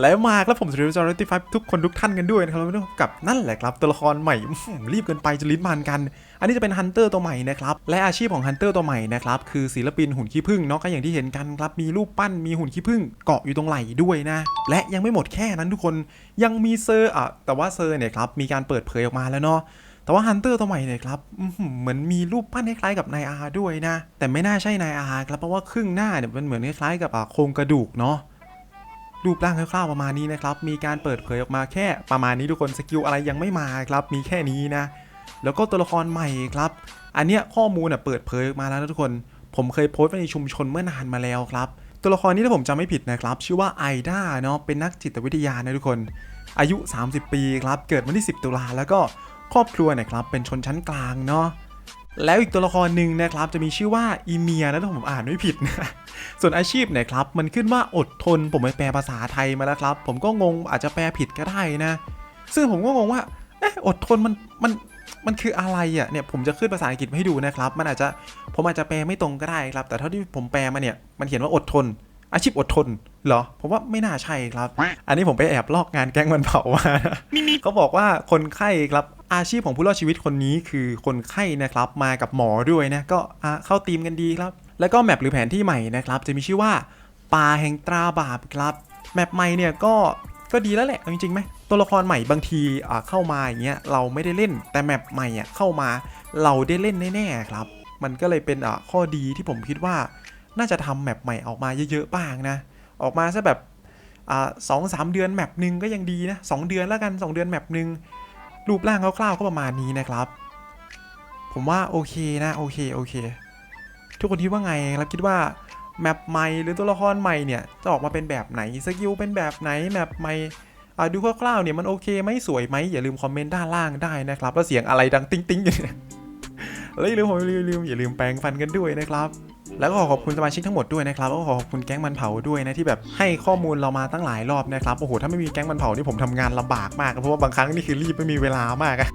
แล้วมาครับผมสวัสดีจอร์ตี้ไฟทุกคนทุกท่านกันด้วยนะครับแล้วกับนั่นแหละครับตัวละครใหม่รีบเกินไปจะลิ้นมันกัน อันนี้จะเป็นฮันเตอร์ตัวใหม่นะครับและอาชีพของฮันเตอร์ตัวใหม่นะครับคือศิลปินหุ่นขี้ผึ้งเนาะก็อย่างที่เห็นกันครับมีรูปปั้นมีหุ่นขี้ผึ้งเกาะอยู่ตรงไหล่ด้วยนะ และยังไม่หมดแค่นั้นทุกคนยังมีเซอร์อะแต่ว่าเซอร์เนี่ยครับมีการเปิดเผยออกมาแล้วเนาะแต่ว่าฮันเตอร์ตัวใหม่เนี่ยครับเหมือนมีรูปปั้นคล้ายๆกับนายอาด้วยนะ แต่ไม่น่าใช่นายอาครับเพราะว่าครึ่งหน้าเนี่ยมันเหมือนคล้ายๆกับโครงกระดูกเนาะ รูปร่างคร่าวๆประมาณนี้นะครับ มีการเปิดเผยออกมาแค่ประมาณนี้ทุกคนสกิลอะไรยังไม่มาครับ มีแค่นี้นะ แล้วก็ตัวละครใหม่ครับ อันเนี้ยข้อมูลน่ะเปิดเผยออกมาแล้วนะทุกคน ผมเคยโพสต์ไว้ในชุมชนเมื่อนานมาแล้วครับ ตัวละครนี้ถ้าผมจำไม่ผิดนะครับ ชื่อว่าไอด้าเนาะ เป็นนักจิตวิทยานะทุกคน อายุ 30 ปีครับ เกิดวันที่ 10 ตุลาแล้วก็ครอบครัวนี่ยครับ เป็นชนชั้นกลางเนาะ แล้วอีกตัวละครหนึ่งนะครับ จะมีชื่อว่าอีเมียนะถ้าผมอ่านไม่ผิดนะ ส่วนอาชีพเนี่ยครับมันขึ้นว่าอดทนผมไปแปลภาษาไทยมาแล้วครับ ผมก็งงอาจจะแปลผิดก็ได้นะ ซึ่งผมก็งงว่าเอะอดทนมันมันมันคืออะไรอะเนี่ยผมจะขึ้นภาษาอังกฤษมาให้ดูนะครับ มันอาจจะผมอาจจะแปลไม่ตรงก็ได้ครับ แต่เท่าที่ผมแปลมาเนี่ยมันเขียนว่าอดทน อาชีพอดทนเหรอ ผมว่าไม่น่าใช่ครับ อันนี้ผมไปแอบลอกงานแก๊งมันเผามานะเขาบอกว่าคนไข้ครับอาชีพของผู้รอดชีวิตคนนี้คือคนไข้นะครับ มากับหมอด้วยนะก็อะเข้าทีมกันดีครับ แล้วก็แมปหรือแผนที่ใหม่นะครับ จะมีชื่อว่าป่าแห่งตราบาปครับ แมปใหม่เนี่ยก็ก็ดีแล้วแหละจริงๆไหมตัวละครใหม่บางทีอะเข้ามาอย่างเงี้ยเราไม่ได้เล่นแต่แมปใหม่อะเข้ามาเราได้เล่นแน่ๆครับ มันก็เลยเป็นอะข้อดีที่ผมคิดว่า น่าจะทำแมปใหม่ออกมาเยอะๆบ้างนะ ออกมาซะแบบอ่าสองสามเดือนแมปหนึ่งก็ยังดีนะสองเดือนแล้วกันสองเดือนแมปหนึ่งรูปร่างคร่าวๆก็ประมาณนี้นะครับ ผมว่าโอเคนะโอเคโอเค ทุกคนคิดว่าไงครับคิดว่าแมปใหม่หรือตัวละครใหม่เนี่ยจะออกมาเป็นแบบไหนสกิลเป็นแบบไหนแมปใหม่ดูคร่าวๆเนี่ยมันโอเคไหมสวยไหมอย่าลืมคอมเมนต์ด้านล่างได้นะครับแล้วเสียงอะไรดังติ๊งติ๊งอยู่เนี่ยแล้วอย่าลืมผมอย่าลืมอย่าลืมแปรงฟันกันด้วยนะครับ แล้วก็ขอขอบคุณสมาชิกทั้งหมดด้วยนะครับแล้วก็ขอขอบคุณแก๊งมันเผาด้วยนะที่แบบให้ข้อมูลเรามาตั้งหลายรอบนะครับโอ้โหถ้าไม่มีแก๊งมันเผานี่ผมทำงานลำบากมากเพราะว่าบางครั้งนี่คือรีบไม่มีเวลามากอะ